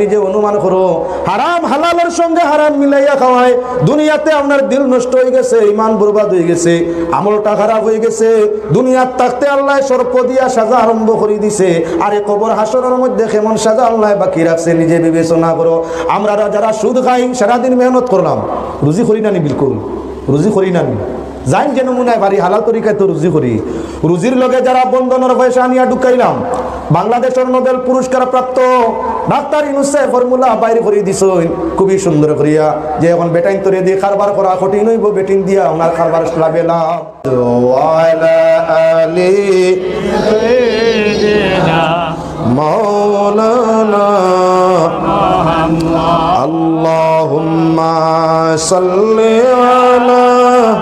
নিজে আল্লাহ দিয়া সাজা দিছে। মধ্যে আল্লাহ বাকি রাখছে, নিজে বিবেচনা করো। আমরা যারা সুদ খাই, সারাদিন মেহনত করলাম। রুজি করি নানি বিলকুল? রুজি করি নানি যাই যেন মনে হয় বাড়ি হালাল তরিকায় তো রুজি করি রুজির লগে যারা বন্ধনের পয়সা আনিয়া ঢুকাইলাম বাংলাদেশের নোবেল পুরস্কার প্রাপ্ত ডাক্তার ইনুসে ফর্মুলা বাইরে করে দিছ খুবই সুন্দর করিয়া যে এখন বেটাইন তরে দিয়ে কারবার করা কঠিন হইব বেটিন দিয়া ওনার কারবার লাভে লাভ ওয়ালা আলি مولانا اللهم صل على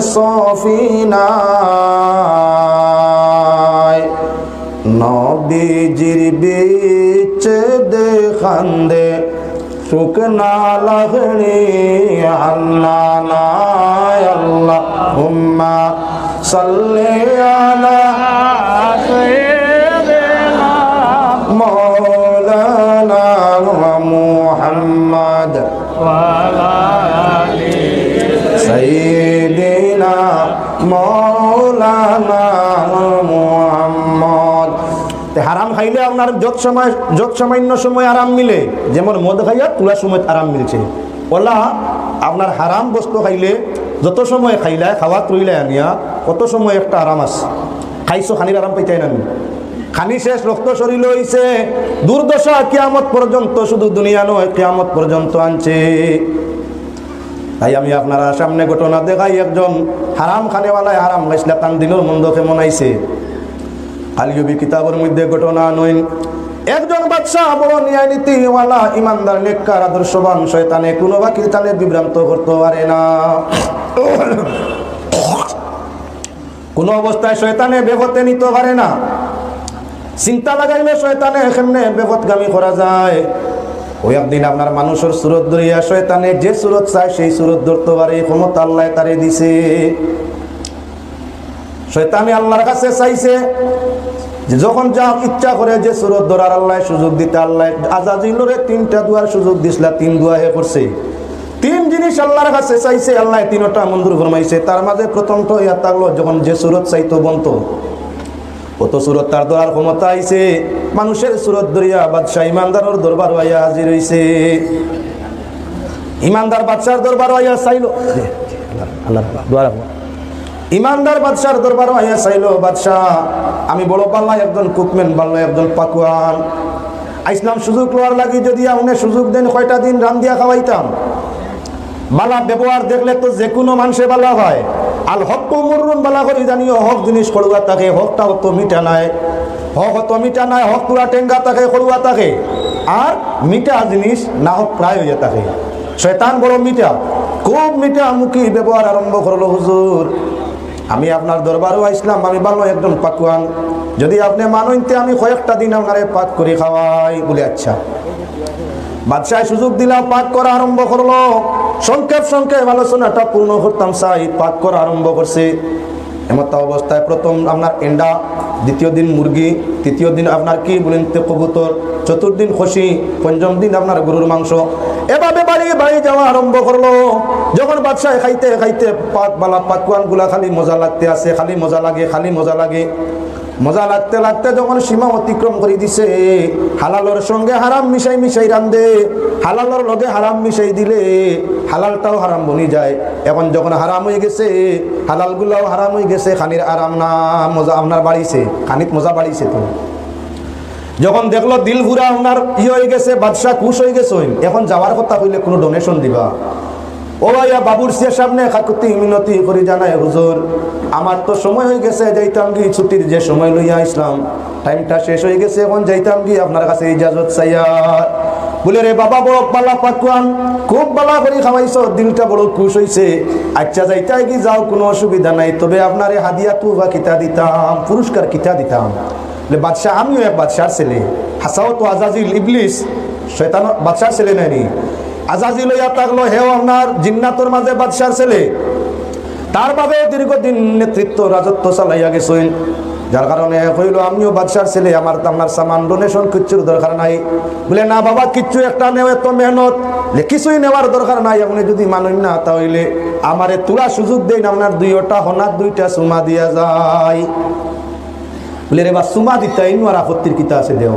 صوفيناي نبي جربي تشد خندي. سكنا لغني علانا يا اللهم صل على سيدنا مولانا محمد. وعلى اله سيدنا মৌলানা মোহাম্মদ। হারাম খাইলে আপনার যত সময় যত সামান্য সময় আরাম মিলে, যেমন মদ খাইয়া তুলা সময় আরাম মিলছে। ওলা, আপনার হারাম বস্তু খাইলে যত সময় খাইলা, খাওয়া তুইলে আনিয়া, কত সময় একটা আরাম আছে। খাইছো, খানির আরাম পাইতাই না খানি শেষ, রক্ত শরীর হইছে। দুর্দশা কিয়ামত পর্যন্ত শুধু দুনিয়া নয়, কিয়ামত পর্যন্ত আনছে। তাই আমি আপনারা সামনে ঘটনা দেখাই একজন হারাম খানেওয়ালায় হারাম গাইছিল কান দিনের মন্দ কেমন আইছে আলিয়বি কিতাবের মধ্যে ঘটনা নয়। একজন বাদশাহ, বড় ন্যায় নীতিওয়ালা ইমানদার, নেককার, আদর্শবান, শয়তানে কোনো বাকি তালে বিভ্রান্ত করতে পারে না। কোনো অবস্থায় শয়তানে বেগতে নিতে পারে না। চিন্তা লাগাইলে শয়তানে এখানে বেগতগামী করা যায়? ওই একদিন আপনার মানুষের সুরত ধরিয়া শয়তানে যে সুরত চায় সেই সুরত ধরতে পারে, ক্ষমতা আল্লাহ তারে দিছে। শয়তানে আল্লাহর কাছে চাইছে যখন যা ইচ্ছা করে যে সুরত ধরার আল্লাহ সুযোগ দিতে, আল্লাহ আজাজিলরে তিনটা দুয়ার সুযোগ দিছিলা, তিন দুয়া হে করছে। তিন জিনিস আল্লাহর কাছে চাইছে, আল্লাহ তিনটা মঞ্জুর ফরমাইছে। তার মাঝে প্রথমটা ইয়া থাকল যখন যে সুরত চাইতো বন্ত কত সুরত তার ধরার ক্ষমতা আইছে? মানুষের সুরত ধরিয়া বাদশাহ ইমানদারের দরবার হইয়া হাজির হইছে। ইমানদার বাদশার দরবার হইয়া চাইল। আল্লাহ ইমানদার বাদশার দরবার হইয়া চাইল, বাদশাহ, আমি বড় পাল্লা একজন কুকমেন পাল্লা একজন পাকুয়ান। আইসলাম সুযোগ লওয়ার লাগি যদি আপনি সুযোগ দেন, কয়টা দিন রান দিয়া খাওয়াইতাম। বালা ব্যবহার দেখলে তো যে কোনো মানুষে বালা হয়। হক মুরুন বালা করি জানিও, হক জিনিস খড়ুয়া থাকে হকটা অত মিঠা নাই। হক অত মিঠা নাই, হক পুরা টেঙ্গা থাকে খড়ুয়া থাকে আর মিঠা জিনিস না হোক প্রায় হয়ে থাকে শয়তান বড় মিঠা। খুব মিঠা মুখী ব্যবহার আরম্ভ করল হুজুর। আমি আপনার দরবারও আইসলাম, আমি ভালো একজন পাকুয়ান। যদি আপনি মানইতে আমি কয়েকটা দিন আপনারে পাক করে খাওয়াই, বলে আচ্ছা। বাদশাহ সুযোগ দিলাম পাক করা আরম্ভ করল। সংক্ষেপ সংক্ষেপ আলোচনাটা পূর্ণ করতাম চাই পাক করা আরম্ভ করছে। এমত অবস্থায় প্রথম আপনার এন্ডা, দ্বিতীয় দিন মুরগি, তৃতীয় দিন আপনার কি বলেন কবুতর চতুর্দিন খসি, পঞ্চম দিন আপনার গরুর মাংস। এভাবে বাড়ি বাড়ি যাওয়া আরম্ভ করল। যখন বাদশাহ খাইতে খাইতে পাক বালা পাকুয়ানগুলা খালি মজা লাগতে আছে খালি মজা লাগে, খালি মজা লাগে। মজা লাগতে লাগতে যখন সীমা অতিক্রম করে দিছে, হালালর সঙ্গে হারাম মিশাই মিশাই রান্ধে হালালর লগে হারাম মিশাই দিলে হালালটাও হারাম বনি যায়। এখন যখন হারাম হয়ে গেছে, হালালগুলাও হারাম হয়ে গেছে, খানির আরাম না, মজা আপনার বাড়িছে খানিত মজা বাড়িছে তো। যখন দেখল দিল ঘুরা আপনার ই হয়ে গেছে, বাদশাহ খুশ হয়ে গেছে, এখন যাওয়ার কথা হইলে কোনো ডোনেশন দিবা? ও ভাইয়া, বাবুর সে সামনে খাকুতি মিনতি করে জানায় হুজুর। আমার তো সময় হয়ে গেছে, যাইতাম কি ছুটির যে সময় লইয়া ইসলাম টাইমটা শেষ হয়ে গেছে, এখন যাইতাম কি আপনার কাছে ইজাজত চাইয়া। বলে রে বাবা, বড় পাল্লা পাকুয়ান, খুব বালা করে খাওয়াইছ দিলটা বড় খুশ হইছে। আচ্ছা যাইতাই কি যাও, কোনো অসুবিধা নাই। তবে আপনারে হাদিয়া তুফা কিতা দিতাম, পুরস্কার কিতা দিতাম। বাদশাহ, আমিও এক বাদশার ছেলে। হাসাও তো আজাজিল ইবলিস শয়তান বাদশার ছেলে নাইনি আজাজি লইয়া থাকল হেও আপনার জিন্নাতর মাঝে বাদশার ছেলে। তার বাবে দীর্ঘদিন নেতৃত্ব রাজত্ব চালাইয়া গেছেন। যার কারণে হইল, আমিও বাদশার ছেলে, আমার আপনার সামান ডোনেশন কিচ্ছুর দরকার নাই। বলে, না বাবা, কিচ্ছু একটা নেও, এত মেহনত। কিছুই নেওয়ার দরকার নাই। আপনি যদি মানুষ না, তাহলে আমারে তুলা সুযোগ দেন, আপনার দুইটা হনার দুইটা সুমা দিয়া যায়। বলে, রে বা সুমা দিতে আর আপত্তির কিতা আছে দেও?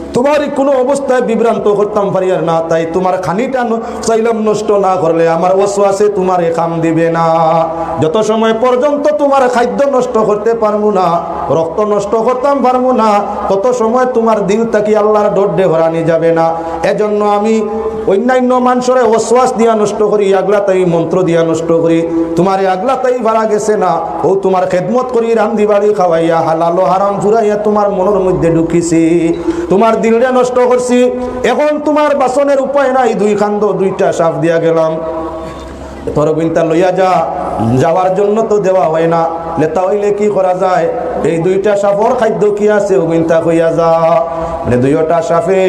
তোমার কোনো অবস্থায় বিভ্রান্ত করতাম পারি আর না, তাই তোমার খানিটা চাইলাম নষ্ট না করলে আমার অশ্বাসে তোমার কাম দিবে না। যত সময় পর্যন্ত তোমার খাদ্য নষ্ট করতে পারব না, রক্ত নষ্ট করতাম পারব না, তত সময় তোমার দিল তাকি আল্লাহর ডোড্ডে হরানি যাবে না। এজন্য আমি অন্যান্য মানুষরে ওয়াসওয়াস দিয়া নষ্ট করি আগলা তাই মন্ত্র দিয়া নষ্ট করি। তোমার আগলা তাই ভাড়া গেছে না, ও তোমার খেদমত করি, রান্ধি বাড়ি খাওয়াইয়া হালালো হারাম ফুরাইয়া তোমার মনের মধ্যে ঢুকিছি। তোমার দিলটা নষ্ট করছি, এখন তোমার বাসনের উপায় নাই, দুই খান্দ, দুইটা সাপ দিয়া গেলাম। তোর বিনতা লইয়া যা, যাওয়ার জন্য তো দেওয়া হয় না, লেতা হইলে কি করা যায়? এই দুইটা সাপর খাদ্য কি আছে ও বিনতা হইয়া যা। মানে দুইটা সাপে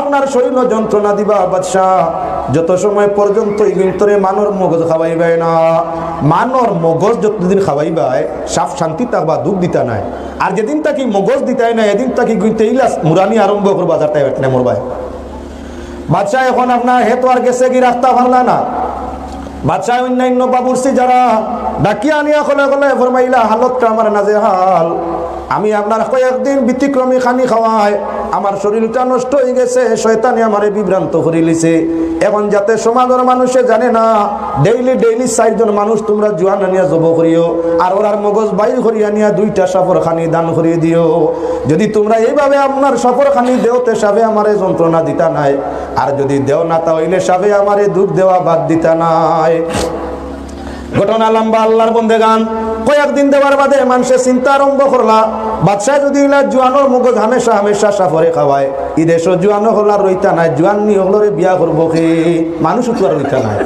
আপনার শরীর যন্ত্রণা দিবা বাদশাহ। যত সময় পর্যন্ত ভিতরে মানর মগজ খাওয়াইবাই না, মানর মগজ যতদিন খাওয়াইবাই সাপ শান্তি থাকবা দুঃখ দিতা নাই। আর যেদিন তাকি মগজ দিতাই না এদিন তাকি গুইতে ইলাস মুরানি আরম্ভ করবা যারটাই বেটনে মরবাই বাদশাহ, এখন আপনার হেতো আর গেছে কি রাস্তা ভাঙলা না? বাচ্চা অন্যান্য বাবুরসি যারা ডাকিয়া আনিয়া কলে কলে ফরমাইলা, হালতটা আমার নাজে হাল আমি আপনার কয়েকদিন ব্যতিক্রমী খানি খাওয়াই, আমার শরীরটা নষ্ট হয়ে গেছে, শয়তানি আমারে বিভ্রান্ত করে লিছে। এখন যাতে সমাজের মানুষে জানে না ডেইলি ডেইলি চারজন মানুষ তোমরা জুয়ান আনিয়া জব করিও, আর ওরার মগজ বাইর করিয়া নিয়া দুইটা সফর খানি দান করিয়ে দিও। যদি তোমরা এইভাবে আপনার সফর খানি দেওতে সাবে আমারে যন্ত্রণা দিতা নাই, আর যদি দেও না তাহলে সাবে আমারে দুঃখ দেওয়া বাদ দিতা নাই। ঘটনা লম্বা আল্লাহর বন্ধে গান। কয়েকদিন দেওয়ার বাদে মানুষের চিন্তা আরম্ভ করলা, বাদশাহ যদি ইলা জুয়ানোর মগজ হামেশা হামেশা সাফরে খাওয়ায়। ই দেশ জুয়ানো হলার রইতা নাই জুয়ান নি হলরে বিয়া করব কে? মানুষ আর রইতা নাই।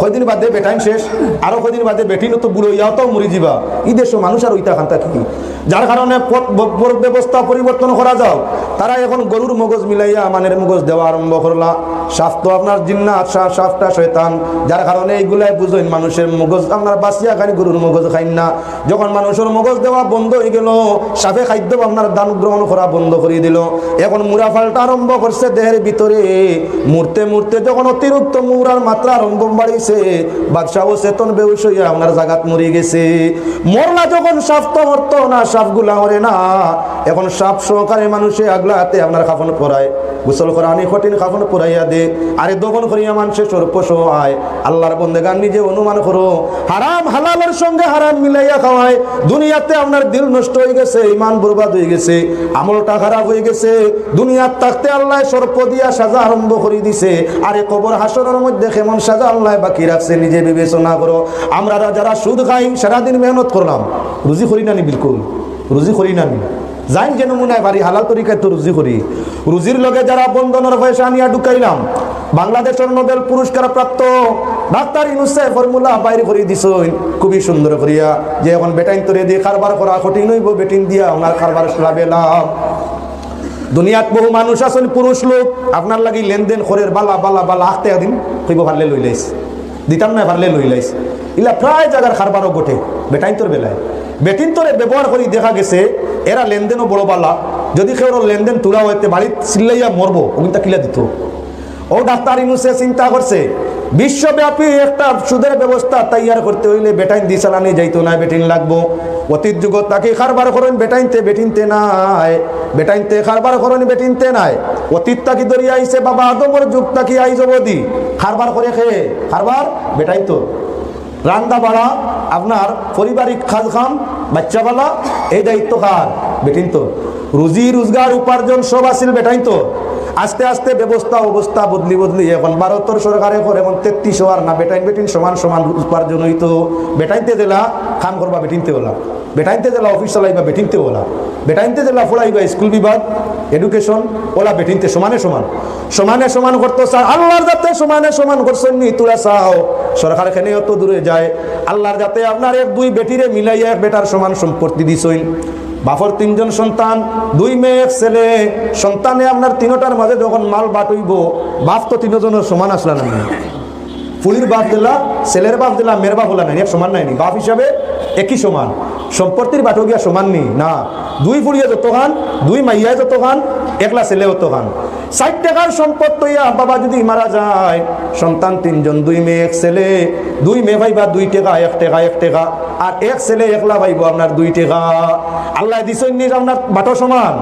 কয়দিন বাদে বেটাইন শেষ, আরও কয়দিন বাদে বেটিন তো বুড়ো, ইয়াও তো মরি যাবা ই দেশ মানুষ আর রইতা খান্তা কি? যার কারণে ব্যবস্থা পরিবর্তন করা যাও। তারা এখন গরুর মগজ মিলাইয়া মানের মগজ দেওয়া আরম্ভ করলা। তো আপনার জিন্নাত সাফ সাফটা শয়তান। যার কারণে এইগুলাই বুঝেন মানুষের মগজ। আপনার বাসিয়া খানি গরুর মগজ খাইন না। যখন মানুষের মগজ দেওয়া বন্ধ হয়ে গেল সাফে খাদ্য আপনার দান গ্রহণ করা বন্ধ করে দিল। এখন মুরা ফালটা আরম্ভ করছে দেহের ভিতরে। মূর্তে মূর্তে যখন অতিরিক্ত মুরার মাত্রা আরম্ভ বাড়িছে, বাদশাহ চেতন বেউস হইয়া আপনার জাগাত মরে গেছে। মরলা যখন তো মরতো না সাপগুলা মরে না। এখন সাপ সহকারে মানুষে আগলা হাতে আপনার খাফন পরায় গোসল করা কঠিন খাফন পরাইয়া দে। আরে দখন করিয়া মানুষের সর্প সহায়। আল্লাহর বন্দে গান নিজে অনুমান করো। হারাম হালালের সঙ্গে হারাম মিলাইয়া খাওয়ায়। দুনিয়াতে আপনার দিল নষ্ট হয়ে গেছে ইমান বরবাদ হয়ে গেছে, আমলটা খারাপ হয়ে গেছে। দুনিয়ার থাকতে আল্লাহ সর্প দিয়া সাজা আরম্ভ করে দিছে। আরে কবর হাসনের মধ্যে কেমন সাজা আল্লাহ বাকি রাখছে, নিজে বিবেচনা করো। আমরা যারা সুদ খাই, সারাদিন মেহনত করলাম। রুজি করি নানি বিলকুল। রুজি করি নানি যাইন যেন মনে হয় বাড়ি হালাল তরিকায় তো রুজি করি। রুজির লগে যারা বন্ধনের পয়সা আনিয়া ঢুকাইলাম, বাংলাদেশের নোবেল পুরস্কার প্রাপ্ত ডাক্তার ইনুসে ফর্মুলা বাইরে করে দিছ খুবই সুন্দর করিয়া যে এখন বেটাইন তরে দিয়ে কারবার করা কঠিন হইব, বেটিন দিয়া ওনার কারবার লাভে লাভ দুনিয়াত বহু মানুষ আছেন, পুরুষ লোক, আপনার লাগি লেনদেন খরের বালা বালা বালা আখতে দিন, কইব ভারলে লই লাইস। দিতাম না ভারলে লই লাইস। ইলা প্রায় জায়গার খারবারও ঘটে বেটাইন তোর বেলায়। বেটিন তোরে ব্যবহার করি দেখা গেছে, এরা লেনদেনও বড় বালা যদি কেউ লেনদেন তুলা হইতে বাড়িতে চিল্লাইয়া মরবো ওগুনটা কিলা দিত? ও ডাক্তার ইনুসে চিন্তা করছে, বিশ্বব্যাপী একটা সুদের ব্যবস্থা তৈয়ার করতে হইলে বেটাইন দি চালানি যাইতো না, বেটিন লাগবো। অতীত যুগত তাকে কারবার করেন, বেটাইনতে বেটিনতে নাই। বেটাইনতে কারবার করেন, বেটিনতে নাই। অতীত তাকি দরিয়া আইছে, বাবা আদমর যুগ তাকি আই জবদি খারবার করে খেয়ে, খারবার বেটাইতো। রান্দা বাড়া আপনার পারিবারিক খাজ খাম বাচ্চা বালা এই দায়িত্ব কার বেটিন তো। রুজি, রোজগার, উপার্জন সব আসিল বেটাই তো। আস্তে আস্তে ব্যবস্থা, অবস্থা বদলি বদলি এখন ভারতের সরকারে করে এখন তেত্রিশ আর না, বেটাইন, বেটিন সমান সমান উপার্জন হইতো বেটাইতে দিলা কাম করবা, বেটিনতে হলা। বেটাইনতে দিলা অফিস চালাইবা, বেটিনতে হলা। বেটাইনতে দিলা ফোড়াইবা স্কুল বিভাগ এডুকেশন ওলা বেটিনতে সমানে সমান। সমানে সমান করতো স্যার আল্লাহর যাতে সমানে সমান করছেন নি, তুলা চাও। সরকার এখানে অত দূরে যায়, আল্লাহর যাতে আপনার এক দুই বেটিরে মিলাইয়া বেটার সমান সম্পত্তি দিছইন বাফর তিনজন সন্তান, দুই মেয়ে ছেলে। সন্তানে আপনার তিনটার মাঝে যখন মাল বাটইব, বাপ তো তিনজনের সমান আসলা না ফুলির বাপ দিলা, ছেলের বাপ দিলা, মেয়ের বাপ হলা নাই, এক সমান নাই নি। বাপ হিসাবে একই সমান। সম্পত্তির বাটো গিয়া সমান নি, না। দুই ফুড়িয়া যত খান দুই মাইয়া যত খান একলা ছেলে অত খান ষাট টাকার সম্পদ তৈয়া বাবা যদি মারা যায়, সন্তান তিনজন, দুই মেয়ে, এক ছেলে, দুই মেয়ে ভাইবা দুই টাকা, এক টাকা এক টাকা, আর এক ছেলে একলা ভাইব আপনার দুই টাকা। আল্লাহ দিছই নি আপনার বাটো সমান?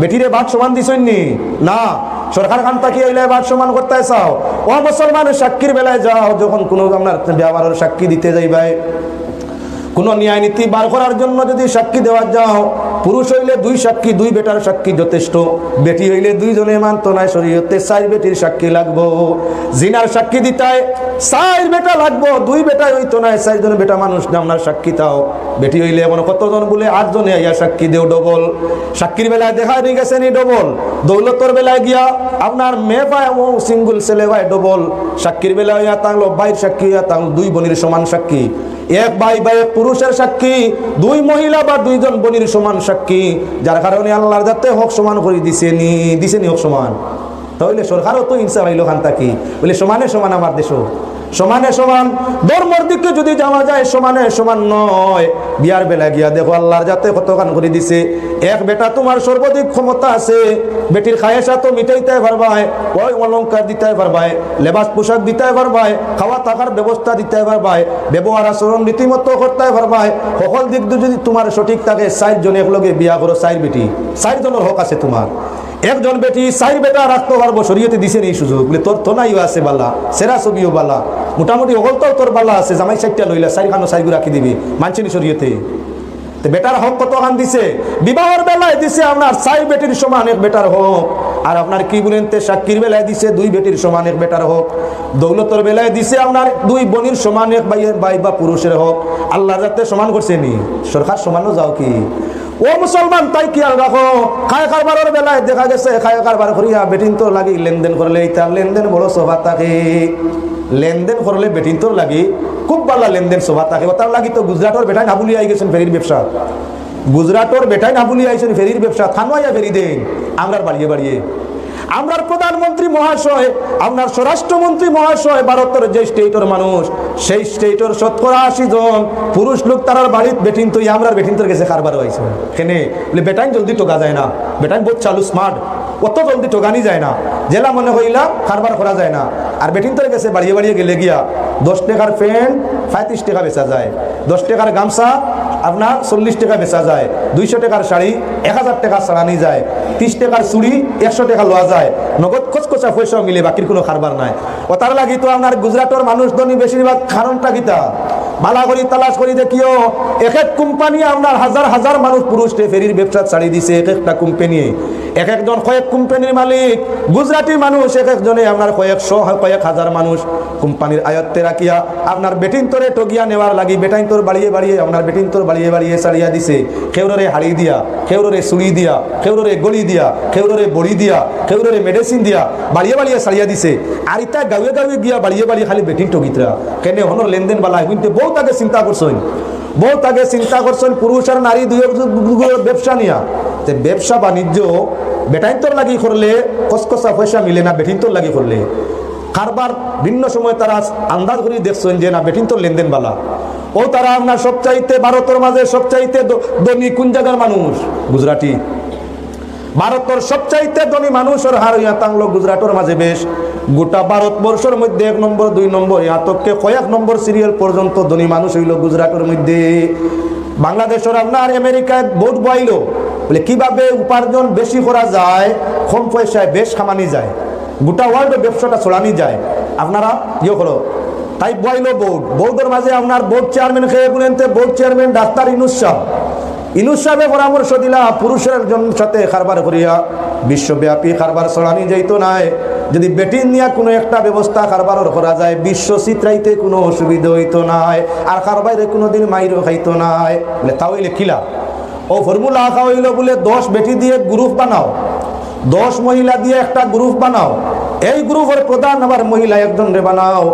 বেটিরে বাট সমান দিছই নি? সরকার খান তাকি আইলে বাদ সমান করতে চাও। ও মুসলমানের সাক্ষীর বেলায় যাও, যখন কোনো আপনার ব্যবহারের সাক্ষী দিতে যাইবাই। কোনো ন্যায় নীতি বার করার জন্য যদি সাক্ষী দেওয়া যাও পুরুষ হইলে দুই সাক্ষী, দুই বেটার সাক্ষী যথেষ্ট। বেটি হইলে দুইজনে মানত নাই শরীয়তে, চার বেটির সাক্ষী লাগবো। জিনার সাক্ষী দিতায় চার বেটা লাগবো, দুই বেটাই হইতো নাই, চারজন বেটা মানুষ আপনার সাক্ষী তাও। বেটি হইলে এমন কতজন বলে আটজনে আইয়া সাক্ষী দেও ডবল। সাক্ষীর বেলায় দেখা নিয়ে গেছে নি ডবল। দৌলতর বেলায় গিয়া আপনার মেয়ে পায় ও সিঙ্গুল ছেলে ভাই ডবল। সাক্ষীর বেলায় হইয়া তাংলো বাইর সাক্ষী হইয়া তাংলো দুই বোনের সমান সাক্ষী। এক ভাই বা এক পুরুষের সাক্ষী, দুই মহিলা বা দুইজন বনির সমান সাক্ষী, যার কারণে আল্লাহর যাতে হক সমান করে দিছে নি দিছে নি হক সমান। তাহলে সরকারও তো ইনসাফ আইলো খান তাকি বলে সমানে সমান আমার দেশ সমানে সমান, ধর্মর দিকে যদি যাওয়া যায়, সমানে সমান নয়। বিয়ার বেলা গিয়া দেখো আল্লাহর যাতে কতখান করে দিছে। এক বেটা তোমার সর্বাধিক ক্ষমতা আছে। বেটির খায়েসা তো মিটাইতে পারবাই ওই অলঙ্কার দিতে পারবাই লেবাস পোশাক দিতে পারবাই খাওয়া থাকার ব্যবস্থা দিতে পারবাই ব্যবহার আচরণ রীতিমতো করতে পারবাই সকল দিক যদি তোমার সঠিক থাকে জন একলগে বিয়া করো, চার বেটি। জনের হক আছে তোমার। একজন বেটি চার বেটা রাখতে পারব, শরীয়তে দিছে এই সুযোগ। বলে, তোর তো নাইও আছে বালা, সেরা ছবিও বালা, মোটামুটি অগলতাও তোর বালা আছে, জামাই চারটা লইলা চারিখানো খানো চারি রাখি দিবি মানছেনি শরীয়তে? বেটার হক কত খান দিছে? বিবাহর বেলায় দিছে আপনার চাই বেটির সমান এক বেটার হক। আর আপনার কি বলেন তে সাক্ষীর বেলায় দিছে, দুই বেটির সমান এক বেটার হক। দৌলতর বেলায় দিছে আপনার দুই বনির সমান এক ভাইয়ের ভাই বা পুরুষের হক। আল্লাহ যাতে সমান করছে নি। সরকার সমানও যাও কি। ও মুসলমান, তাই কি আর রাখো খায় কারবারের বেলায় দেখা গেছে, খায় কারবার করিয়া বেটিন তোর লাগি লেনদেন করলে তার লেনদেন বড় সভা থাকে লেনদেন করলে বেটিন তোর লাগি খুব ভালো লেনদেন সভা থাকে তার লাগি তো গুজরাটের বেটাই না বলি আই গেছেন ফেরির ব্যবসা। গুজরাটের বেটাই না বলি আইছেন ফেরির ব্যবসা। থানোয়াইয়া ফেরি দেন। আমরার বাড়িয়ে বাড়িয়ে। আমরার প্রধানমন্ত্রী মহাশয় আপনার স্বরাষ্ট্রমন্ত্রী মহাশয়, ভারতের যে স্টেটের মানুষ, সেই স্টেটের শতকরা আশি জন পুরুষ লোক তারার বাড়ির বেটিন তো আমরার বেটিন তোর গেছে কারবার হয়েছে। কেনে? বলে, বেটাইন জলদি টোকা যায় না। বেটাইন বহুত চালু স্মার্ট অত জলদি টোকানি যায় না। জেলা মনে হইলা কারবার করা যায় না। আর বেটিন তোর গেছে বাড়িয়ে বাড়িয়ে গেলে গিয়া দশ টাকার প্যান্ট পঁয়ত্রিশ টাকা বেচা যায়। দশ টাকার গামছা আপনার চল্লিশ টাকা বেচা যায়, দুইশো টাকার শাড়ি এক হাজার টাকা সারানি যায়, ত্রিশ টাকার চুড়ি একশো টাকা লওয়া যায়। নগদ খোঁজকোচা পয়সা মিলে বাকির কোনো কারবার নাই। ও তার লাগি তো আপনার গুজরাটের মানুষ ধনী বেশিরভাগ কারণটা গীতা মালা করি তালাশ করি দেখিও, এক এক কোম্পানি আপনার হাজার হাজার মানুষ পুরুষ ফেরির ব্যবসা ছাড়ি দিছে, এক একটা কোম্পানি এক একজন কয়েক কোম্পানির মালিক, গুজরাটি মানুষ, এক একজনে আপনার কয়েকশো কয়েক হাজার মানুষ। কোম্পানির আয়ত্তে রাখিয়া আপনার বেটিন তোরে টগিয়া নেওয়ার লাগি, বেটাইন তোর বাড়িয়ে বাড়িয়ে, আপনার বেটিন তোর বাড়িয়ে বাড়িয়ে সারিয়া দিছে। খেউরে হাড়ি দিয়া খেউরে সুড়ি দিয়া খেউরে গলি দিয়া খেউরে বড়ি দিয়া খেউরে মেডিসিন দিয়া, বাড়িয়ে বাড়িয়ে সারিয়া দিছে। আর ইতা গাঁয়ে গাঁয়ে গিয়া বাড়িয়ে বাড়িয়ে খালি বেটিন টগিতরা কেনে হনর লেনদেন বালা কিন্তু বহুত আগে চিন্তা করছেন। বহুত আগে চিন্তা করছেন পুরুষ আর নারী দুই ব্যবসা নিয়া। ব্যবসা বাণিজ্য বেটাইন তোর লাগি করলে কসকসা পয়সা মিলে না বেটিন তোর লাগি করলে। কারবার ভিন্ন সময় তারা আন্দাজ করে দেখছেন যে না বেটিন তোর লেনদেন বালা। ও তারা আপনার সবচাইতে ভারতের মাঝে সবচাইতে ধনী কোন জায়গার মানুষ, গুজরাটি। ভারতের সবচাইতে ধনী মানুষের হার ইয়া তাংলো গুজরাটের মাঝে বেশ। গোটা ভারতবর্ষের মধ্যে এক নম্বর, দুই নম্বর ইয়াতককে কয়েক নম্বর সিরিয়াল পর্যন্ত ধনী মানুষ হইল গুজরাটের মধ্যে। বাংলাদেশের আপনার আমেরিকায় ভোট বইল। বলে কীভাবে উপার্জন বেশি করা যায়, কম পয়সায় বেশ খামানি যায়, গোটা ওয়ার্ল্ড ব্যবসাটা ছড়ানি যায়। আপনারা ইয়ে করো, তাই বইল বোর্ড বোর্ডের মাঝে আপনার বোর্ড চেয়ারম্যান খেয়ে বলেন board chairman doctor Yunus Shah. Yunus পরামর্শ দিলা, পুরুষের সাথে কারবার করিয়া, বিশ্বব্যাপী কারবার ছড়ানি যাইত নাই। যদি বেটিন নিয়ে কোনো একটা ব্যবস্থা কারবারও করা যায়, বিশ্ব চিত্রাইতে কোনো অসুবিধা হইতো নাই আর কারবারে কোনোদিন মাইরও খাইতো নাই বলে তাও হইলে কিলা ও ফর্মুলা আঁকা হইল বলে দশ বেটি দিয়ে গ্রুপ বানাও। দশ মহিলা দিয়ে একটা গ্রুপ বানাও। এই গ্রুপের প্রধান আবার মহিলা একজন রে বানাও।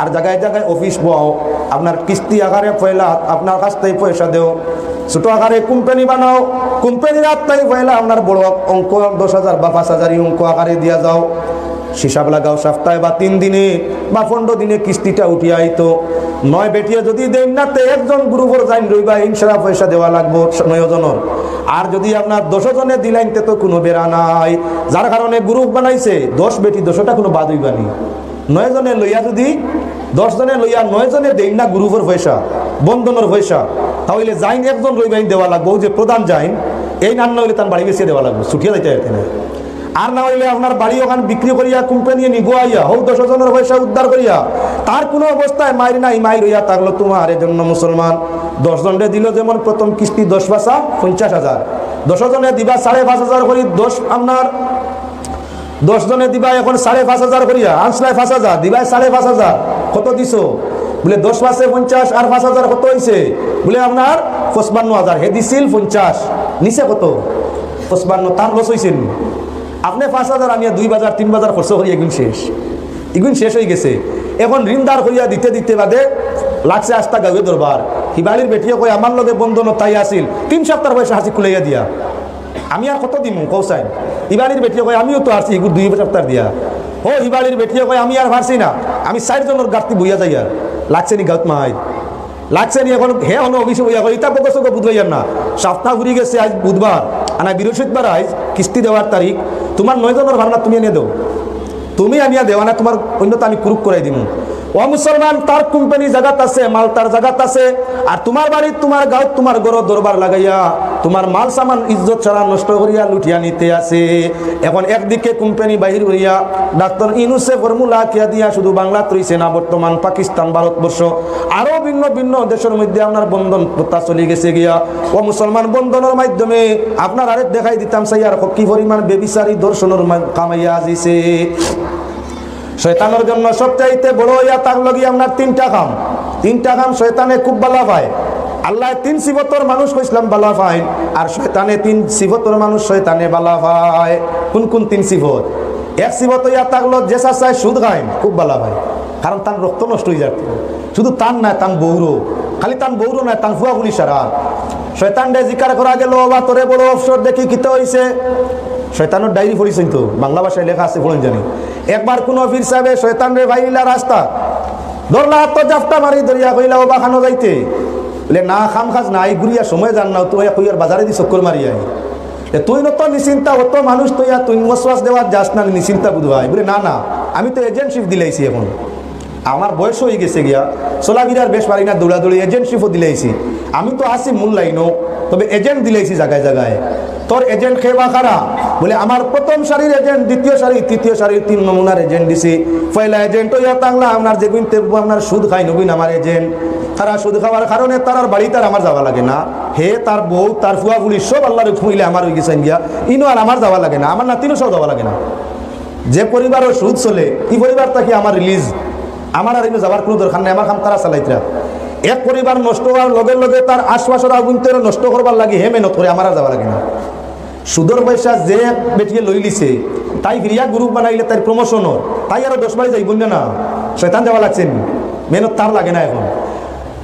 আর জায়গায় জায়গায় অফিস বও আপনার কিস্তি আকারে পয়লা, আপনার কাছ থেকে পয়সা দেও। ছোট আকারে কোম্পানি বানাও। কোম্পানির আত্মাই পয়লা আপনার বড় অঙ্ক দশ হাজার বা পাঁচ হাজার এই অঙ্ক আকারে দিয়া যাও। হিসাব লাগাও সপ্তাহে বা তিন দিনে বা পনেরো দিনে কিস্তিটা উঠিয়ে আইতো। নয় বেটিয়া যদি দেন না, তে একজন গ্রুপের যাইন রইবা ইনসারা পয়সা দেওয়া লাগবো নয় জনের আর যদি আপনার দশ জনে দিলেন তে কোনো বেড়া নাই। যার কারণে গ্রুপ বানাইছে, দশ বেটি দশটা কোনো বাদ হইবানি নয় জনে লইয়া যদি দশ জনে লইয়া নয় জনে দেন না গ্রুপের পয়সা, বন্ধনের পয়সা, তাহলে যাইন একজন রইবাইন দেওয়া লাগবো। যে প্রধান যাইন, এই নান হইলে তার বাড়ি বেশি দেওয়া লাগবে। ছুটিয়ে যাইতে এখানে আর না হইলে আপনার বাড়ি ওখান বিক্রি করিয়া কোম্পানি নিগুয়াইয়া হোক দশ জনের পয়সা উদ্ধার করিয়া, তার কোনো অবস্থায় মায়ের নাই মায়ের হইয়া থাকল তোমার এজন্য মুসলমান। দশ জনে দিল যেমন প্রথম কিস্তি দশ বাসা, পঞ্চাশ হাজার। দশ জনে দিবা সাড়ে পাঁচ হাজার করি, দশ আপনার দশ জনে দিবা এখন সাড়ে পাঁচ হাজার করিয়া, আনসলাই পাঁচ হাজার, দিবাই সাড়ে পাঁচ হাজার, কত দিছো? বলে দশ পাঁচে পঞ্চাশ আর পাঁচ হাজার কত হয়েছে বলে আপনার পঁচপান্ন হাজার, হে দিছিল পঞ্চাশ নিচে কত? পঁচপান্ন, তার লস হয়েছিল আপনি পাঁচ হাজার আমি দুই বাজার, তিন বাজার খরচ করি, এগুন শেষ। এগুন শেষ হয়ে গেছে। এখন ঋণদার করিয়া দিতে দিতে বাদে লাগছে আস্তা গাঁয়ে দরবার। হিবালির বেটিয়ে কই আমার লগে বন্ধন তাই আসিল তিন সপ্তাহ পয়সা হাসি খুলাইয়া দিয়া। আমি আর কত দিম কৌসাইন ইবালির বেটিয়ে কয়, আমিও তো আসছি দুই সপ্তাহ দিয়া। ও ইবালির বেটিয়ে কয়, আমি আর পারছি না। আমি ষাট জনের গাঁতি বইয়া যাই আর লাগছে নি গাঁত মাই লাগছে নি এখন? হে হলো অফিসে বইয়া এখন ইতা পকস বুধবাইয়ার না সপ্তাহ ঘুরি গেছে আজ বুধবার আনা বৃহস্পতিবার আজ কিস্তি দেওয়ার তারিখ। তোমার নয় জনের ভাবনা তুমি এনে দেও। তুমি আনিয়া দেওয়া না তোমার অন্যতা আমি কুরুক করাই দিমু। ও মুসলমান, তার কোম্পানি জায়গাত আছে, মাল তার জাগাত আছে, আর তোমার বাড়ি, তোমার গাঁও, তোমার গড় দরবার লাগাইয়া তোমার মাল সামান ইজ্জত ছাড়া নষ্ট করিয়া লুটিয়া নিতে আছে। এখন একদিকে কোম্পানি বাহির হইয়া ডাক্তার ইনুসে ফর্মুলা কিয়া দিয়া শুধু বাংলাত রইছে না, বর্তমান পাকিস্তান, ভারতবর্ষ। আরও ভিন্ন ভিন্ন দেশের মধ্যে আপনার বন্ধন প্রথা চলে গেছে গিয়া। ও মুসলমান বন্ধনের মাধ্যমে আপনার আরেক দেখাই দিতাম সাই, আর কি পরিমাণ বেবিচারি দর্শনের কামাইয়া আজিছে শয়তানের জন্য সবচাইতে বড় হইয়া তার লগি আপনার তিনটা কাম। তিনটা কাম শয়তানে খুব ভালো পায়। আল্লাহ তিন সিবতর মানুষ কইসলাম বালা পায় আর শয়তানে তিন সিবতর মানুষ শয়তানে বালা পায় কোন কোন তিন সিবত? এক সিবত হইয়া থাকল জেসা চায় সুদ খায়, খুব বালা ভাই। কারণ তার রক্ত নষ্ট হয়ে যায় শুধু তান নাই, তান বৌরো। খালি তান বৌরো নাই, তান ফুয়া গুলি সারা। শয়তান ডে জিকার করা গেল, বা তোরে বড় অবসর দেখি কিতে হইছে? শয়তানের ডায়েরি পড়িছেন তো, বাংলা ভাষায় লেখা আছে বলেন জানি। একবার কোন অফিস সাহেবে শয়তান রে ভাইলা রাস্তা ধরলা জাফটা মারি ধরিয়া কইলা, ও বাখানো যাইতে। বলে, না, খাম খাস নাই, ঘুরিয়া সময় জান না তুই কইয়ার বাজারে দি চক্কর মারি আই তুই নত নিশ্চিন্তা, অত মানুষ তুই আর তুই মশ্বাস দেওয়ার যাস না, নিশ্চিন্তা বুধবাই বলে, না না, আমি তো এজেন্টশিপ দিলাইছি এখন। আমার বয়স হয়ে গেছে গিয়া সোলাগিরার বেশ পারি না, দৌড়াদৌড়ি এজেন্টশিপও দিলাইছি। আমি তো আসি মূল লাইনও তবে এজেন্ট দিলাইছি জায়গায় জায়গায় তোর এজেন্ট খেবা খারা বলে, আমার প্রথম সারির এজেন্ট দ্বিতীয় সারি তৃতীয় সারির তিন নমুনার এজেন্ট দিছি। পয়লা এজেন্ট ইয়া তাংলা, আপনার যেগুন তেগুন আপনার সুদ খাই নবীন আমার এজেন্ট তারা সুদ খাওয়ার কারণে তার বাড়ি তার আমার যাওয়া লাগে না। হে, তার বউ, তার ফুয়া ফুলি সব আল্লাহরে খুঁইলে আমার হয়ে গেছেন গিয়া ইনো আর আমার যাওয়া লাগে না, আমার নাতিনও সব যাওয়া লাগে না। যে পরিবারও সুদ চলে, এই পরিবার তাকে আমার রিলিজ আমার আর এনে যাবার কোনো দরকার নেই, আমার কাম তারা চালাইতরা। এক পরিবার নষ্ট হওয়ার লগে লগে তার আশপাশের আগুনতে নষ্ট করবার লাগে, হে মেহনত করে, আমার যাওয়া লাগে না। সুদর পয়সা যে বেটিয়ে লই লিছে, তাই ফিরিয়া গ্রুপ বানাইলে তাই প্রমোশন তাই আরও দশ বাড়ি যাইব না, শয়তান দেওয়া লাগছেন মেহনত তার লাগে না এখন।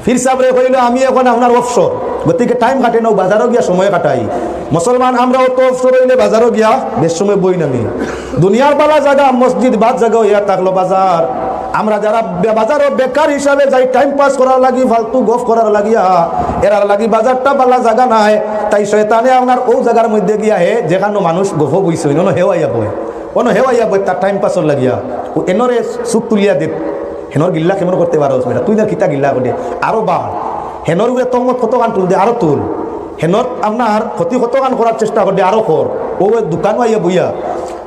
ফির সাবরে কইল, আমি এখন আপনার অবসর গতিকে টাইম কাটে নাও, বাজারও গিয়া সময় কাটাই। মুসলমান আমরাও তো অবসর হইলে বাজারও গিয়া বেশ সময় বই নামি। দুনিয়ার বালা জায়গা, মসজিদ বাদ জায়গা ইয়া থাকল বাজার। আমরা যারা বে- বাজারও বেকার হিসাবে যাই টাইম পাস করার লাগি, ফালতু গফ করার লাগিয়া, এরার লাগি বাজারটা বালা জায়গা নাই, তাই শয়তানে আপনার ও জায়গার মধ্যে গিয়া হে, যেখানে মানুষ গফ বইছে অন্য হেওয়াইয়া বই অন্য হেওয়াইয়া বই তার টাইম পাসর লাগিয়া। ও এনরে সুখ তুলিয়া দে। হেনর গিল্লা কেমন করতে পারো, বেটা? তুই না কিতা গিল্লা করে আরও বাড় হেনর উপরে তমত কত গান তুল দে আরও তুল। হেনত আপনার ক্ষতি কতখান করার চেষ্টা করবে আরও কর ও দোকান আইয়া বইয়া।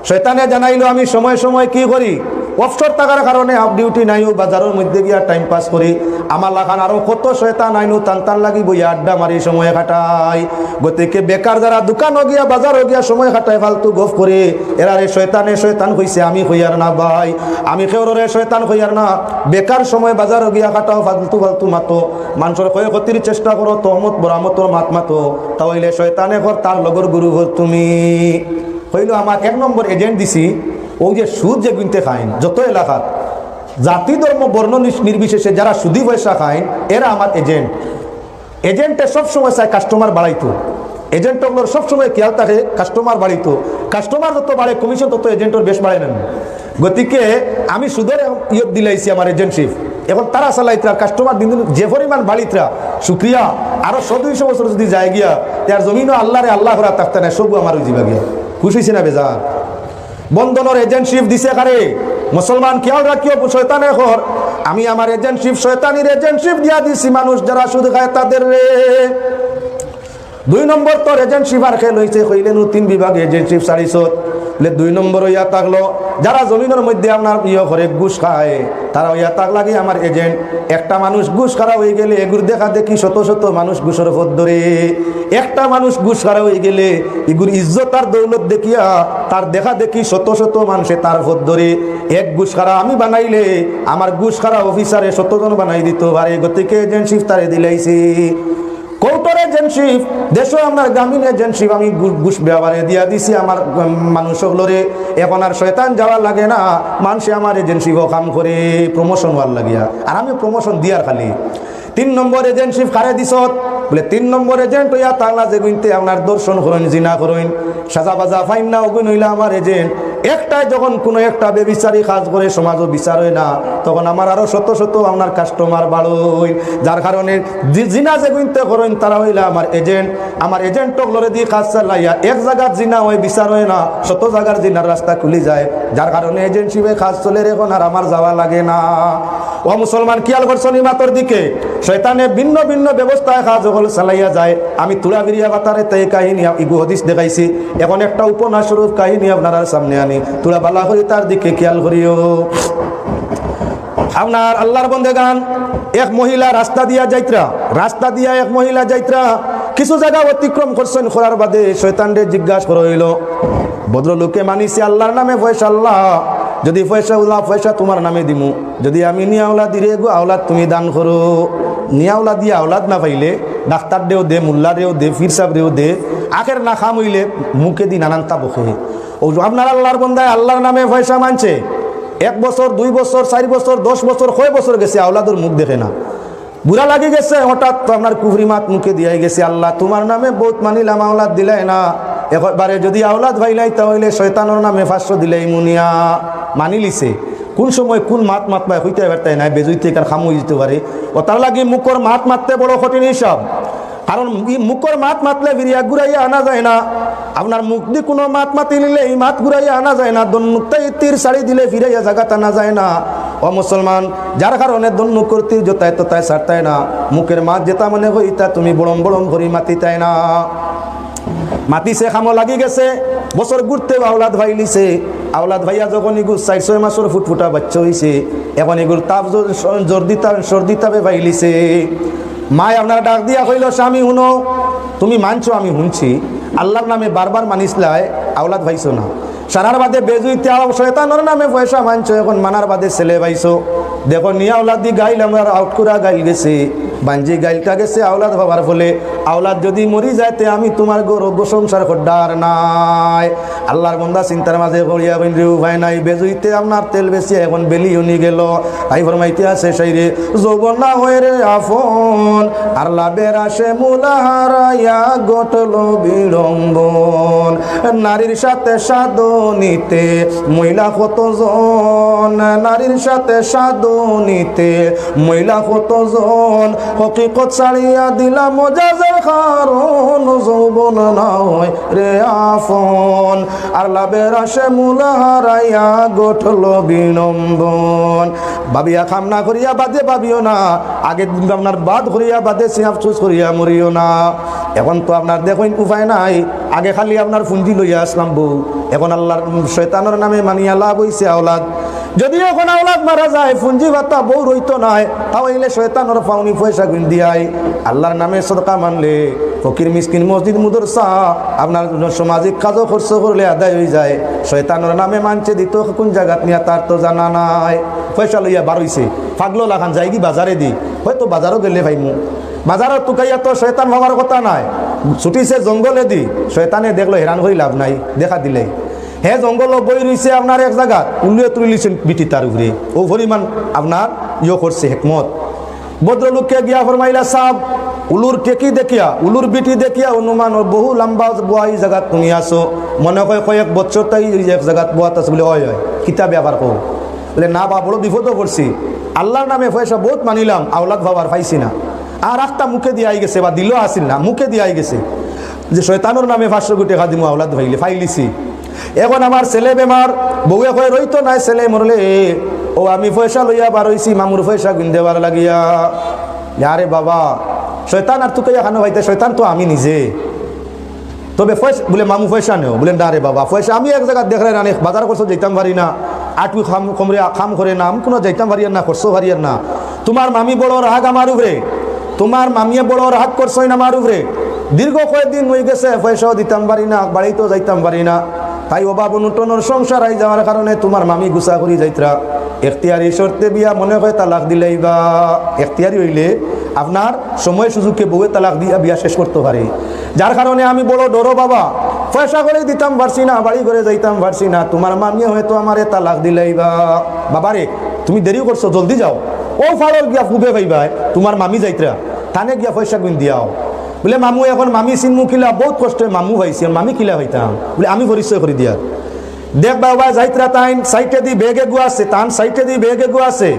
শয়তানে জানাইলো আমি সময় সময় কি করি? অফসর থাকার কারণে হাফ ডিউটি নাইও বাজারের মধ্যে গিয়া টাইম পাস করি আমার লাগান আরও কত শয়তান আইনু টান টান লাগি বইয়া আড্ডা মারি সময় কাটাই। গতিকে বেকার যারা দোকানও গিয়া বাজারও গিয়া সময় কাটায় ফালতু গফ করে এরারে শয়তানে শয়তান হইছে আমি হইয়ার না ভাই। আমি কেউরে শয়তান হইয়ার না। বেকার সময় বাজারও গিয়া কাটাও ফালতু ফালতু মাতো। মানুষের ক্ষয় ক্ষতির চেষ্টা করো তহমত বরামতর মাত মাতো। তাহলে শয়তানে ঘর তার লগর গুরু ঘর তুমি। হইল আমার এক নম্বর এজেন্ট দিছি। ও যে সুদ যে গুনতে খাইন, যত এলাকাত, জাতি ধর্ম, বর্ণ নির্বিশেষে যারা সুদি পয়সা খাইন, এরা আমার এজেন্ট। এজেন্টে সবসময় চায় কাস্টমার বাড়াইতো। এজেন্টগুলোর সবসময় খেয়াল থাকে কাস্টমার বাড়িতো কাস্টমার যত বাড়ে কমিশন তত এজেন্টের বেশ বাড়ে নেন। গতিকে আমি সুদের ইয়ত দিলাইছি আমার এজেন্টশিপ। এখন তারা চালাইতরা কাস্টমার দিন দিন যে পরিমাণ বাড়িতরা সুক্রিয়া আরও সদুইশো বছর যদি যায় গিয়া, তার জমিনও আল্লাহ রে আল্লাহ করা থাকতে না সবু আমার জিবা গিয়া। খুশি না বেজার? বন্ধনের এজেন্টশিপ দিছে কারে। মুসলমান, খেয়াল রাখিও শৈতানের হর আমি আমার এজেন্টশিপ শয়তানির এজেন্টশিপ দিয়া দিছি, মানুষ যারা শুধু খায় তাদের রে। দুই নম্বর তোর এজেন্টশিপ আর খেল হয়েছে হইলেন তিন বিভাগ এজেন্টশিপ সারিছত দুই নম্বর ইয়া থাকল যারা জমিনের মধ্যে আপনার ইয়ে করে ঘুষ খায়, তারা ইয়া তাক লাগে আমার এজেন্ট একটা মানুষ ঘুষ খারা হয়ে গেলে এগুর দেখা দেখি শত শত মানুষ ঘুষের পথ ধরে। একটা মানুষ ঘুষ খারা হয়ে গেলে এগুর ইজ্জত আর দৌলত দেখিয়া তার দেখা দেখি শত শত মানুষে তার পথ ধরে। এক ঘুষ খারা আমি বানাইলে, আমার ঘুষ খারা অফিসারে শতজন বানাই দিত পারে, গতিকে এজেন্ট তারে দিলাইছি। কৌটর এজেন্সিপ দেশ আমার গ্রামীণ এজেন্সিপ আমি ঘুষ ব্যবহারে দিয়া দিছি, আমার মানুষগুলোরে, এখন আর শয়তান যাওয়া লাগে না, মানুষে আমার এজেন্সিপ কাম করে প্রমোশন হওয়ার লাগিয়া। আর আমি প্রমোশন দিয়ার খালি। তিন নম্বর এজেন্সিপ কারে দিছত? বলে, তিন নম্বর এজেন্ট হইয়া তাংলা যে গুনতে আপনার দর্শন করুন, জিনা করুন। সাজা বাজা ফাইন না ওগুন হইলে আমার এজেন্ট। একটাই যখন কোনো একটা বেবিচারি কাজ করে, সমাজও বিচার হয় না, তখন আমার আরও শত শত আপনার কাস্টমার বাড়ই যার কারণে জিনা যে গুনতে করেন, তারা হইলে আমার এজেন্ট আমার এজেন্ট লড়ে দিয়ে কাজ চালাইয়া এক জায়গার জিনা হয়, বিচার হয় না, শত জায়গার জিনার রাস্তা খুলি যায়। যার কারণে এজেন্সিপে কাজ চলে এখন আর আমার যাওয়া লাগে না। ও মুসলমান কিয়াল করছেন ইমাতর দিকে? শয়তানে ভিন্ন ভিন্ন ব্যবস্থায় কাজ হল চালাইয়া যায়। আমি তুলা বিরিয়া বাতারে তাই কাহিনী ইগু হদিস দেখাইছি। এখন একটা উপন্যাস স্বরূপ কাহিনী আপনার সামনে আনি। তুলা বালা করি তার দিকে খেয়াল করিও। আপনার আল্লাহর বন্ধে গান এক মহিলা রাস্তা দিয়া যাইত্রা। রাস্তা দিয়া এক মহিলা যাইত্রা। কিছু জায়গা অতিক্রম করছেন খোরার বাদে শৈতানরে জিজ্ঞাসা করা হইল ভদ্রলোকে মানিছি আল্লাহর নামে পয়সা আল্লাহ? যদি পয়সা উল্লাহ পয়সা তোমার নামে দিমু। যদি আমি নিয়ে আওলা দিরে গো আওলাদ তুমি দান করো। নিয়ে আওলা দিয়ে আওলাদ না পাইলে, ডাক্তার দেও দে, মোল্লা দেও দে ফির সাহেব দেও দে, আখের না খাম হইলে মুখে দি নানানটা বসে। ও আপনার আল্লাহর বন্দায় আল্লাহর নামে পয়সা মানছে, এক বছর, দুই বছর, চার বছর, দশ বছর, কয় বছর গেছে, আওলাদুর মুখ দেখে না। বুড়া লাগে গেছে, হঠাৎ আপনার কুফরি মাত মুখে দিয়ে গেছে, আল্লাহ তোমার নামে বহুত মানিলাম আওলাদ দিলাই না। একবারে যদি আওলাদ ভাইলাই তাহলে শয়তানোর নামে ফাঁসশো দিলাই মুনিয়া, মানি লিছে। কোন সময় কোন মাত মাত পায় হইতে পারতাই না বেজুইতে কার খামু দিতে পারে। ও তার লাগে মুখর মাত মারতে বড় কঠিন হিসাব। কারণ মুখর মাত মাতলে বিরিয়া ঘুরাইয়া আনা যায় না। আপনার মুখ দিয়ে কোনো মাত মাতি নিলে এই মাত ঘুরাইয়া আনা যায় না। দন্নুকটাই তীর শাড়ি দিলে ফিরাইয়া জায়গাতে আনা যায় না। ও মুসলমান, যার কারণে দন্নু করতে জোতায় তোতায় সারতায় না। মুখের মাত যেটা মনে হইতা তুমি বড়ম বড়ম ভরি মাতিতাই না। মাতিছে, খামো লাগি গেছে। বছর ঘুরতে আওলাদ ভাই লিছে। আওলাদ ভাইয়া যখন এগুলো চার ছয় মাসের ফুটফুটা বাচ্চা হইছে এখন এগুলো তাপ জ- জ্বর দিতা সর্দি তাপে ভাই ভাইলিছে মায় আপনার ডাক দিয়া কইল, স্বামী, শুনো, তুমি মানছো, আমি শুনছি। আল্লাহর নামে বারবার মানিসলাই আওলাদ ভাইছো না। সারার বাদে বেজুইতে আও শয়তানোর নামে পয়সা মানছো, এখন মানার বাদে ছেলে ভাইছো। দেখো নিয়া আওলাদ দি গাইল আমার আউট করা গাইল গেছে। বাঞ্জি গাইলটা গেছে আওলাদ হবার ফলে। আওলাদ যদি মরি যাইতে আমি তোমার গৌরব সংসার খড্ডার নাই। আল্লাহর বন্দা চিন্তার মাঝে করিয়া বন্ধু ভাই নাই, বেজুইতে আপনার তেল বেশি, এখন বেলি উনি গেল। আই ফরমাইতে আছে সেই রে যৌবন হয়ে রে আফন আর লাভের আসে মুলাহারাইয়া গটল বিড়ম্বন। নারীর সাথে সাধনীতে মহিলা কতজন নারীর সাথে সাধনীতে মহিলা কতজন হকিকত ছাড়িয়া দিলাম মজাজের কারণ যৌবন না রে আফন। আর লাভের আসে মূল হারাইয়া গঠল বিনম্বন। ভাবিয়া খাম না, করিয়া বাদে ভাবিও না। আগে আপনার বাদ করিয়া বাদে সে আফসোস করিয়া মরিও না। এখন তো আপনার দেখুন উপায় নাই। আগে খালি আপনার ফুঞ্জি লইয়া আসলাম বউ। এখন আল্লাহর শৈতানোর নামে মানিয়া লাভ হইছে আওলাদ। যদি এখন আওলাদ মারা যায়, ফুঞ্জি ভাতা বউ রইতো নাই তাহলে শৈতানোর পাউনি পয়সা গুন দিয়াই। আল্লাহর নামে সদকা মানলে, ফকির মিসকিন মসজিদ মুদরসা, আপনার সামাজিক কাজও খরচ করলে আদায় হয়ে যায়। শয়তানোর নামে মানছে দিত, কোন জায়গাত নিয়ে তার তো জানা নাই। পয়সা লইয়া বার হইছে ফাগলো লাখান যাই কি বাজারে দি, হয়তো বাজারও গেলে ভাইমু। বাজারত তুকাইয়া তো শয়তান ভাবার কথা নাই। ছুটিছে জঙ্গলে দি, শয়তানে দেখল হেরান করে লাভ নাই, দেখা দিলে। হে জঙ্গল বই রইছে আপনার এক জায়গা। তুলি লিছেন বিটি তার উপরে। ও পরিমাণ আপনার ইয়ে করছে হেকমত। ভদ্রলোককে গিয়া ফরমাইলা সাহ উলুর কেকি দেখিয়া, উলুর বিটি দেখিয়া অনুমান বহু লম্বা বুয়া এই জায়গাত তুমি আসো মনে হয় কয়েক বছর তাই এক জায়গাত বুয়াত আছে বলে হয় হয় কিতাব ব্যাপার কো বলে, না বা বড় বিপদও পড়ছি আল্লাহর নামে পয়সা বহুত মানিলাম, আওলাদ ভাবার পাইছি না। আর একটা মুখে দিয়াই গেছে বা দিল আসিল না, মুখে দিয়াই গেছে। যে শয়তানোর নামে পাঁচশো কোটি টাকা দিমু আওলাদ ভাইলে ফাইলিছি এখন আমার ছেলে বেমার, বউয়ে কয়ে, রইতো নাই ছেলে মরলে। ও, আমি পয়সা লইয়া বার হইছি, মামুর পয়সা গুন দেবার লাগিয়া। আরে বাবা, শয়তান আর তুকে এখানে হইতে শয়তান তো আমি নিজে। তবে পয়সা, বলে, মামু, পয়সা নেও। বলেন না বাবা, পয়সা আমি এক জায়গায় দেখলে না বাজার করছ যেতাম পারি না। আটু খাম কমরে খাম করে না, আমি কোনো যাইতাম পারি না, করছ পারি না। তোমার মামি বড় রাগ আমার উপরে। তোমার মামিয়ে বড় রাগ করছোই না আমার উপরে। দীর্ঘ কয়েকদিন হয়ে গেছে, পয়সাও দিতাম পারি না, বাড়িতেও যাইতাম পারি না। তাই অভাব অনুটনের সংসার আই যাওয়ার কারণে তোমার মামি গুছা করি যাইতরা। এখতিয়ারি শর্তে বিয়া মনে হয় তালাক দিলেই বা। এখতিয়ারি হইলে আপনার সময় সুযোগকে বউয়ে তালাক দিয়া বিয়া শেষ করতে পারে। যার কারণে আমি বড় ডরো বাবা, পয়সা করে দিতাম, পারছি না, বাড়ি করে যাইতাম, পারছি না, তোমার মামি হয়তো আমারে তালাক দিলেই বা। বাবারে, তুমি দেরি করছ, জলদি যাও। ও ফাড়ল গিয়া ফুবে ভাইবা তোমার মামি যাইতরা, থানে গিয়া পয়সা গুণ দিয়াও। বলে, মামু, এখন মামি চিনমু কিলা, বহুত কষ্ট মামু হয়েছে মামি কিলা হইতাম বলে, আমি পরিচয় করে দিয়া। দেখ বাবা যাইতরা তাইন সাইটে দি বেগে গু আছে, তান সাইটে দি বেগে গু আছে।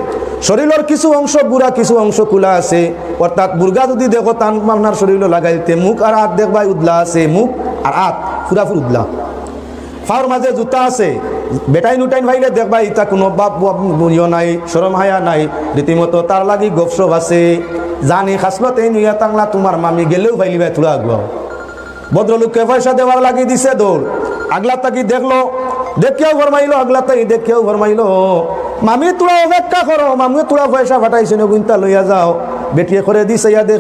শরীরের কিছু অংশ বুড়া কিছু অংশ খোলা আছে। অর্থাৎ বুর্গা যদি দেখো, তান আপনার শরীর লাগাইতে মুখ আর হাত দেখবাই উদলা আছে মুখ আর হাত ফুরাফুর উদলা। ফাওর মাঝে জুতা আছে। বেটাই নুটাইন ভাইলে দেখবা ইটা কোনো বাপ নাই সরম হায়া নাই। রীতিমতো তার লাগি গপসপ আছে। জানি খাসলত, এই নুয়া তাংলা তোমার মামি গেলেও ভাই তুলা আগুয়াও ভদ্রলোককে পয়সা দেওয়ার লাগিয়ে দিছে দৌড়। আগলা তাকি দেখল, দেখিয়াও ফরমাইলো আগলা তাকি দেখিয়াও ফরমাইলো মামি তোরা অপেক্ষা করো মামি তোরা পয়সা ফাটাইছে গুনতা লইয়া যাও। বেটিয়ে করে দিছে, ইয়া দেখে